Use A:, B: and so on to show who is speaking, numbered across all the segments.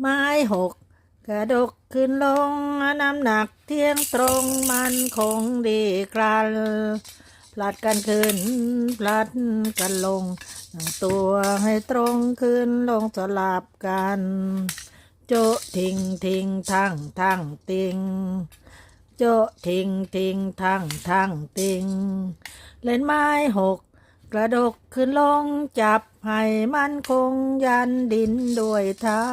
A: ไม้หกกระดกขึ้นลงน้ำหนักเที่ยงตรงมันคงดีกรันพลัดกันขึ้นพลัดกันลงตั้งตัวให้ตรงขึ้นลงสลับกัน โจทิ้งทิ้งทั้งทั้งติงโจทิ้งทิ้งทั้งทั้งติงเล่นไม้หก กระดกขึ้นลงจับให้มันคงยันดินด้วยเท้า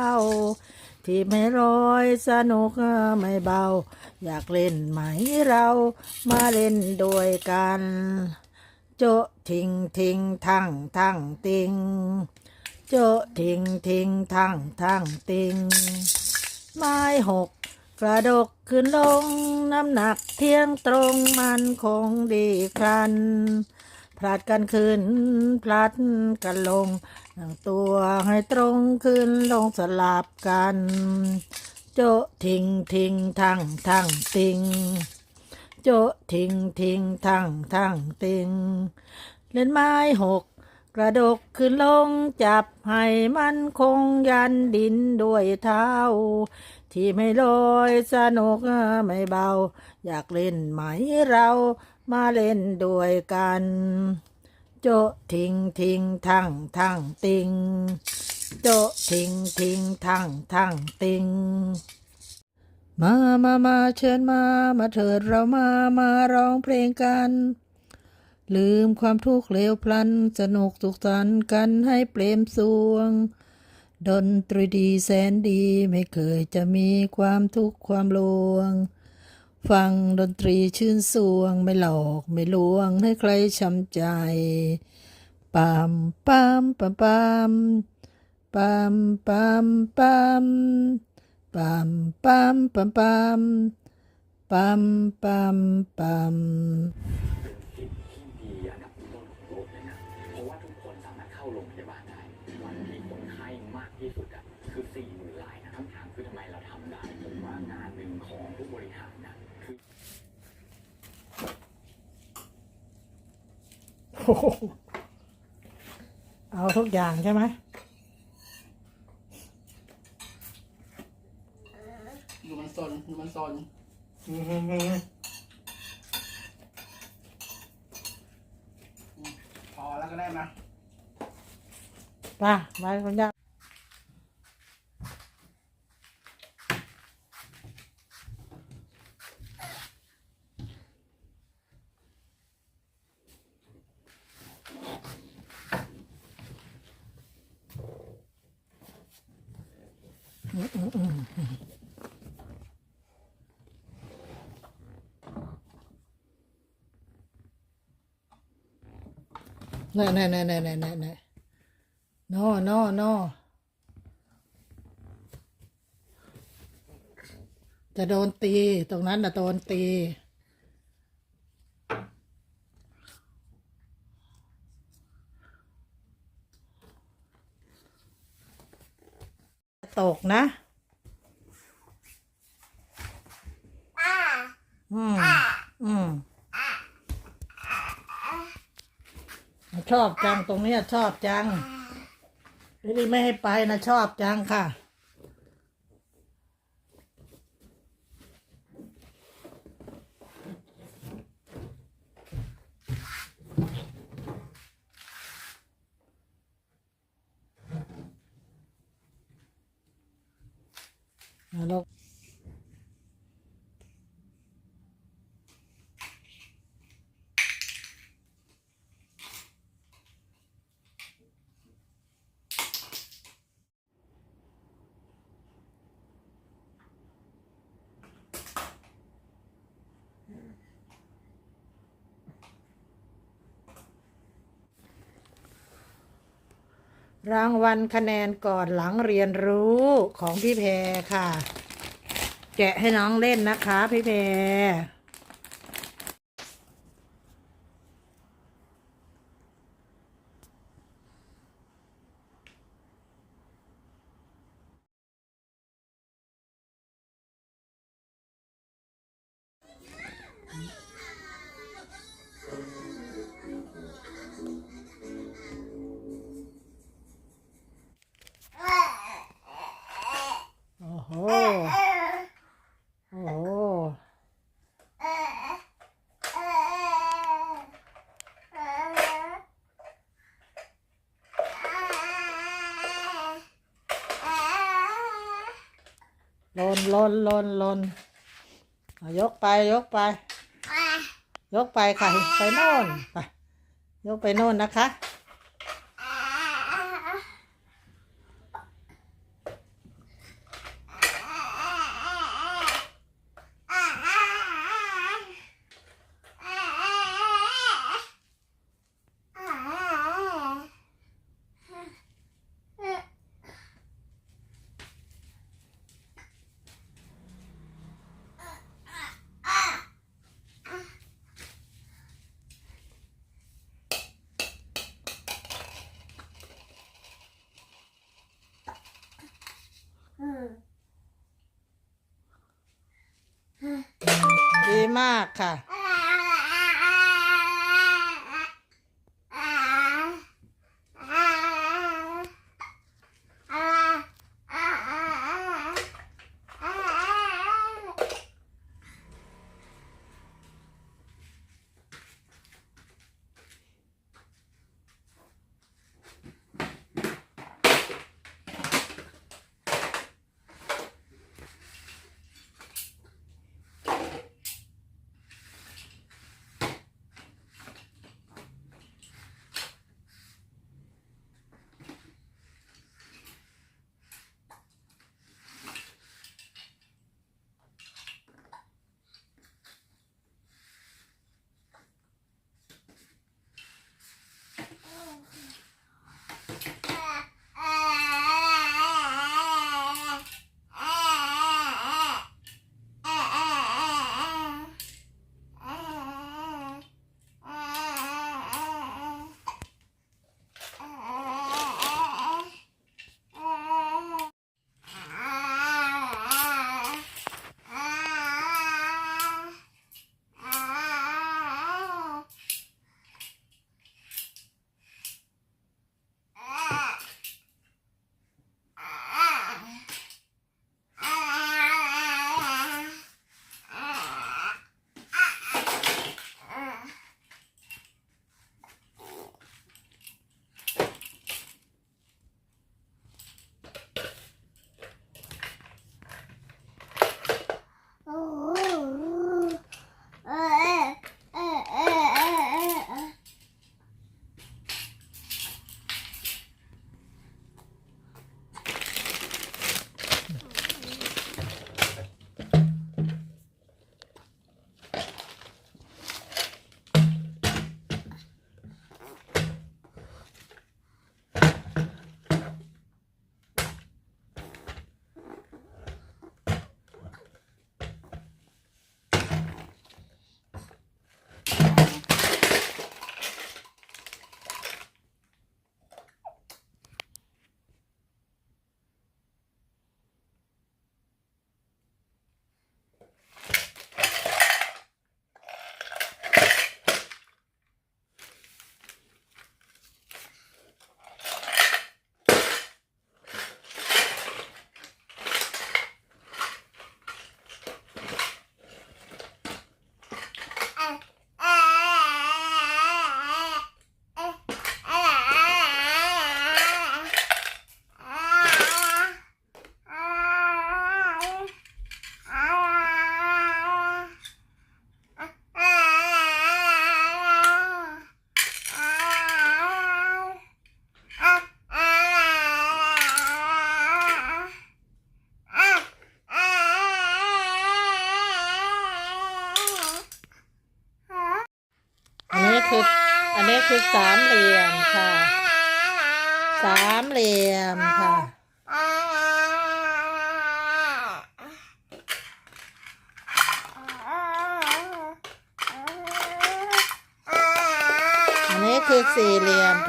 A: ที่ไม่รอยสนุกไม่เบา อยากเล่นไหมเรามาเล่นด้วยกัน โจทิ้งทิ้งทั้งทั้งติงโจทิ้งทิ้งทั้งทั้งติงไม้หกกระดกขึ้นลงน้ำหนักเที่ยงตรงมันคงดีครัน พลัดกันขึ้นพลัดกันลงนั่งตัวให้ตรงขึ้นลงสลับกัน โจทิ้งทิ้งทั้งทั้งติงโจทิ้งทิ้งทั้งทั้งติงเล่นไม้หก กระดกขึ้นลงจับให้มันคงยันดินด้วยเท้า ที่ไม่ลอยสนุกไม่เบา อยากเล่นไหมเรามาเล่นด้วยกัน โจทิ้งทิ้งทั้งทั้งติง โจทิ้งทิ้งทั้งทั้งติงมามามาเชิญมา มาเถิดเรามา มาร้องเพลงกัน ลืมความทุกข์เลวพลัน สนุกสุขสันต์กันให้เปรมสวง ดนตรีดีแสนดีไม่เคยจะมีความทุกข์ความลวง ฟังดนตรีชื่นสวง ไม่หลอกไม่ลวงให้ใครช้ำใจปามปามปามปามปามปามปามปามปามปามปามปามปามปาม
B: เอาทุกอย่าง
A: ใช่ไหม
C: ดูมันซนดูมันซนพอแล้วก็ได้มา
A: ป่ะไว้คุณย่าเน่เน่เน่เน่เน่เน่เน่โน่โน่โน่จะโดนตี ตรงนั้นนะโดนตีตกนะ อืม อืม ชอบจังตรงเนี้ยชอบจังลิลี่ไม่ให้ไปนะชอบจังค่ะ รางวัลคะแนนก่อนหลังเรียนรู้ของพี่แพรค่ะ แกะให้น้องเล่นนะคะพี่แพร นลนลนลนเอายกไปยกไป ยกไปค่ะ ไปโน่นไปยกไปโน่นนะคะ ดี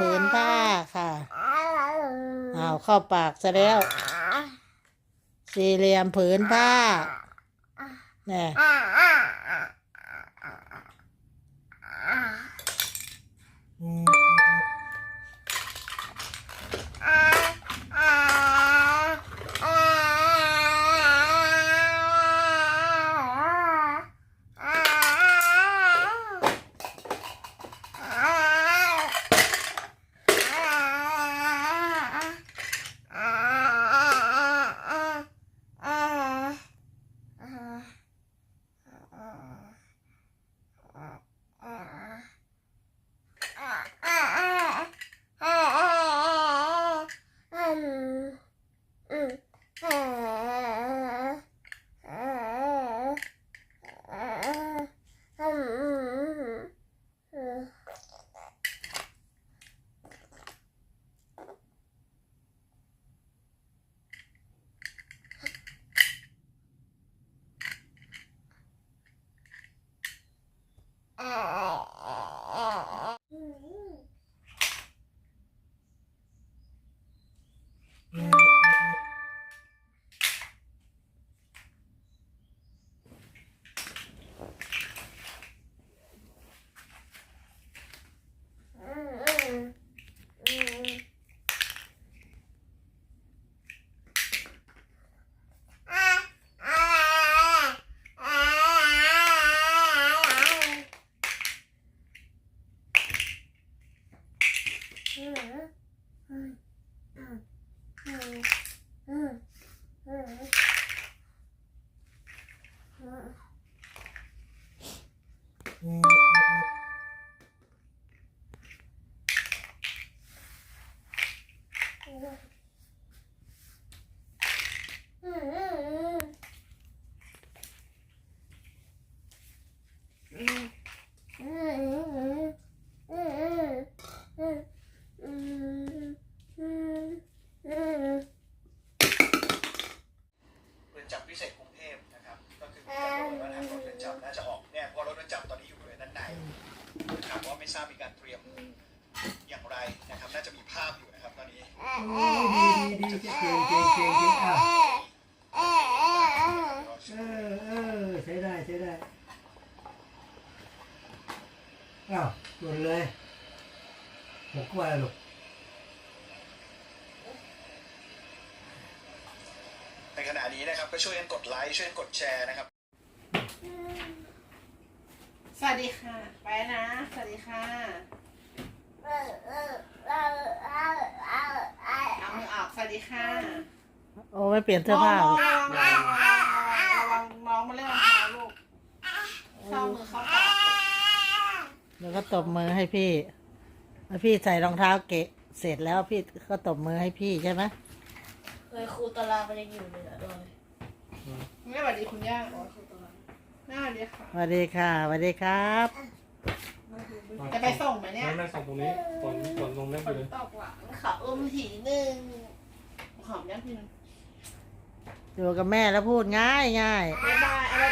A: ผืนผ้าค่ะอ้าวเข้าปากซะแล้ว สี่เหลี่ยมผืนผ้าเนี่ยอ่า
D: 啊 ทราบมีการเตรียมอย่างไรนะครับ น่าจะมีภาพอยู่นะครับตอนนี้
E: ดีดีดีเก่งเก่งเก่งเก่งอะเออเออใช้ได้ใช้ได้อ้าวหล่นเลยหกกว่าลูก
D: ในขณะนี้นะครับก็ช่วยกันกดไลค์ช่วยกันกดแชร์นะครับ
C: สวัสดีค่ะ ไปนะ สวัสดีค่ะเอามือออก สวัสดีค่ะ
A: โอ้ไม่เปลี่ยนเสื้อผ้าเหรอ
C: ระวังระวังระวังน้องมาเล่นรองเท้าลูกเข้ามือเข้าปาก
A: แล้วก็ตบมือให้พี่แล้วพี่ใส่รองเท้าเกะ เสร็จแล้วพี่ก็ตบมือให้พี่ใช่ไหม
F: เลยครูตารางมันยังอยู่เลยอะโดย
C: แม่สวัสดีคุณย่า แม่สวัสดีค่ะ
A: สวัสดีค่ะสวัสดีครับ
C: จะไปส่งไหมเนี่ย
G: ไม่ไม่ส่งตรงนี้ฝนฝนลงเล่น
C: ฝ
G: ไป
C: น
G: เลย
C: ตกหลังเขาอุ้มถีหนึ่งหอมยังพี่น
A: อยู่กับแม่แล้วพูดง่ายง่าย
C: บ๊ายบายอะไร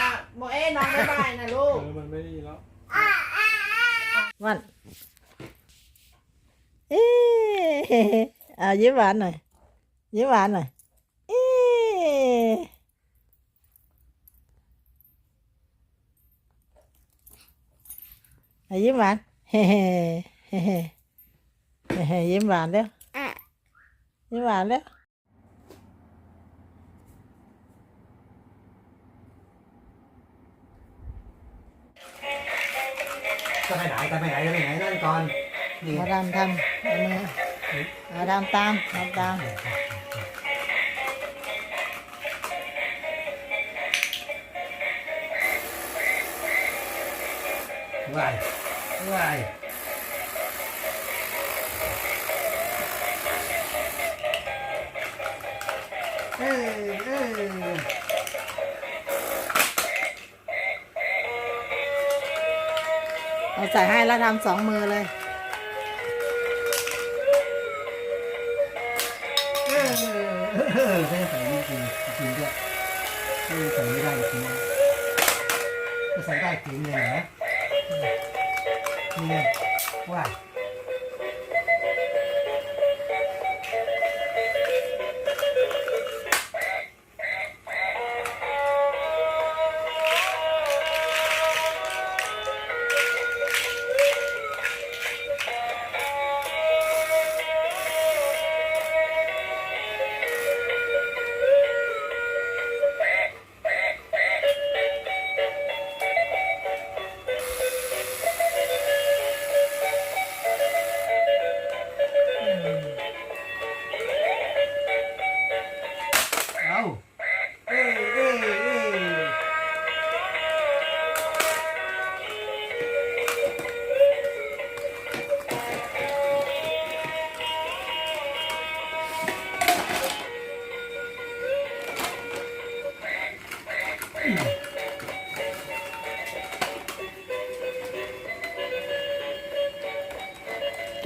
C: อะโมเอ้น้องบ๊ายบายนะลู
G: เอกอมันไม่ดีแล้ว
A: วันเอ๊ะเอายิ้มหวานหน่อยยิ้มหวานหน่อยเอ๊ะ เอายิ้มหวานเฮ้เฮ้เฮ้เฮ้เฮ้ยิ้มหวานเร็วยิ้มหวานเร็ว
E: จะไปไหนจะไปไหนจะไปไหนนั่นก่อนนี่
A: มาดามทำเอามือมาดามตามทำตาม
E: วาย วายเออเออ
A: เอาใส่ให้แล้วทำสองมือเลย
E: เออเออไม่ได้ใส่จริงจริงจริงด้วยไม่ใส่ไม่ได้จริงก็ใส่ได้จริงเลยนะ นี่ว่า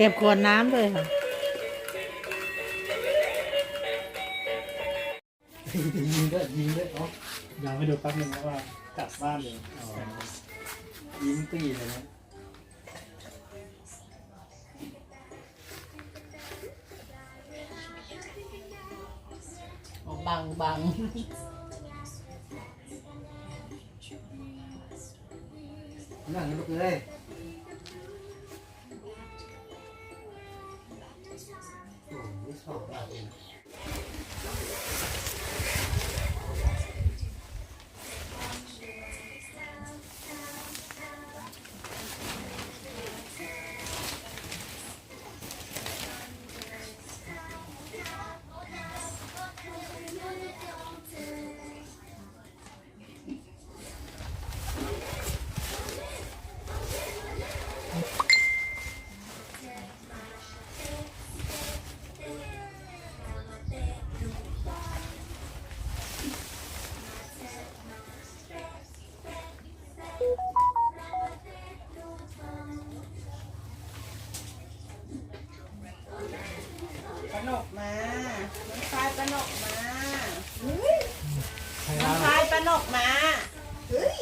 A: ก็บขวดน้ำด้วยค่ะ
E: ยิงด้วยยิงด้วยเนาะ
G: ยังไม่ดูแป๊บนึงแล้วว่ากลับบ้านเลยอ๋อยิ้มตีเลยนะ
C: บังบัง
E: นั่งลูกเลย ช นะ
C: ปนกมา น้องชายปนกมา
G: ใคร
C: น้อ
G: ร้างน
C: ชายปนกมา
H: เฮ้ย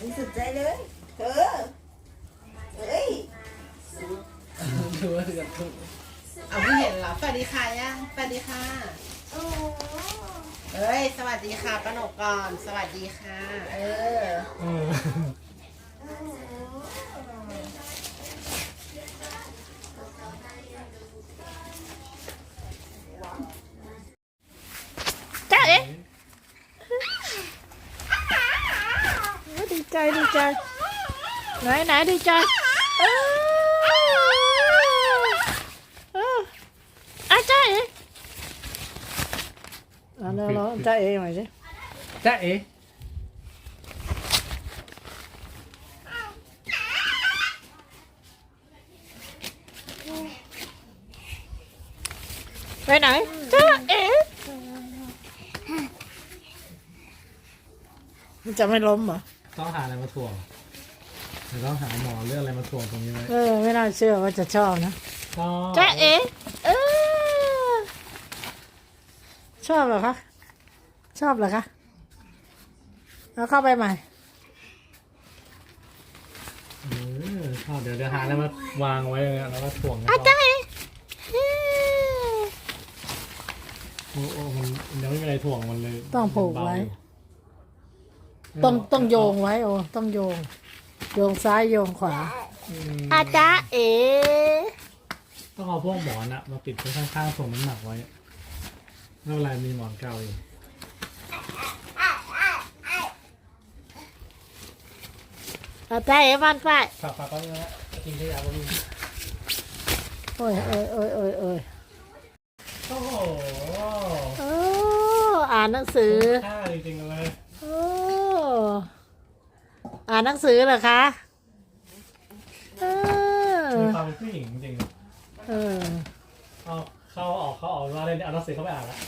H: นี่สุดใจเลยเธอเฮ้ย
C: ดูว่าเกือบถูกเอาไม่เห็นเหรอสวัสดีค่ะยังสวัสดีค่ะเอ้ย สวัสดีค่ะปนกก่อน สวัสดีค่ะ เออ
G: เออ
A: จ้าเอ๊ะ ดีใจดีใจไหนไหนดีใจเออเอออะจ้า เอ๊ะอะเราเราจ้าเอ๊ะหน่อยสิ
G: จ้าเอ๋
A: ไปไหนจ้าเอ๊ะมันจะไม่ล้มเหรอ
G: ต้องหาอะไรมาถ่วงหรือต้องหาหมอเรื่องอะไรมาถ่วงตรงนี้ไหม
A: เออ ไม่น่าเชื่อว่าจะชอบนะ
G: ก็
A: จ้าเอ๋เออชอบเหรอคะ ชอบเหรอคะ แล้วเข้าไปใหม่
G: เออชอบเดี๋ยวเดี๋ยวหาอะไรมาวางไว้เลยแล้วก็ถ่วงกัน
A: อา
G: ต่อ
A: จารย์
G: โอ้โอ้มันมันยังไม่มีอะไรถ่วงมันเลย
A: ต้องผูกไว้
G: มันเบาอยู่
A: ต้องต้องโยงไว้โอ้ต้องโยง โยงซ้ายโยงขวา
G: อืม
A: อาจารย์เอ๋
G: ต้องเอาพวกหมอนอะมาปิดไว้ข้างๆส่งน้ำหนักไว้ไม่เป็นไรมีหมอนเก่าอยู่
A: อาจารย์เอ๋บ้านฝ้าย
G: ฝากฝากแป๊บนึงนะกินขยะก็มี
A: โอ้ยโอ้ยโอ้ยโอ้ยโอ้ย
G: โอ้โห
A: โอ้อ่านหนังสือ
G: ค่าจริงๆเลย
A: โอ้อ่านหนังสือเหรอคะเออ
G: มีความเป็นผู้หญิงจริง
A: เออ
G: ๆเอาเข้าออกเข้าออกว่าเล่นเอาหนังสือเข้าไปอ่านละ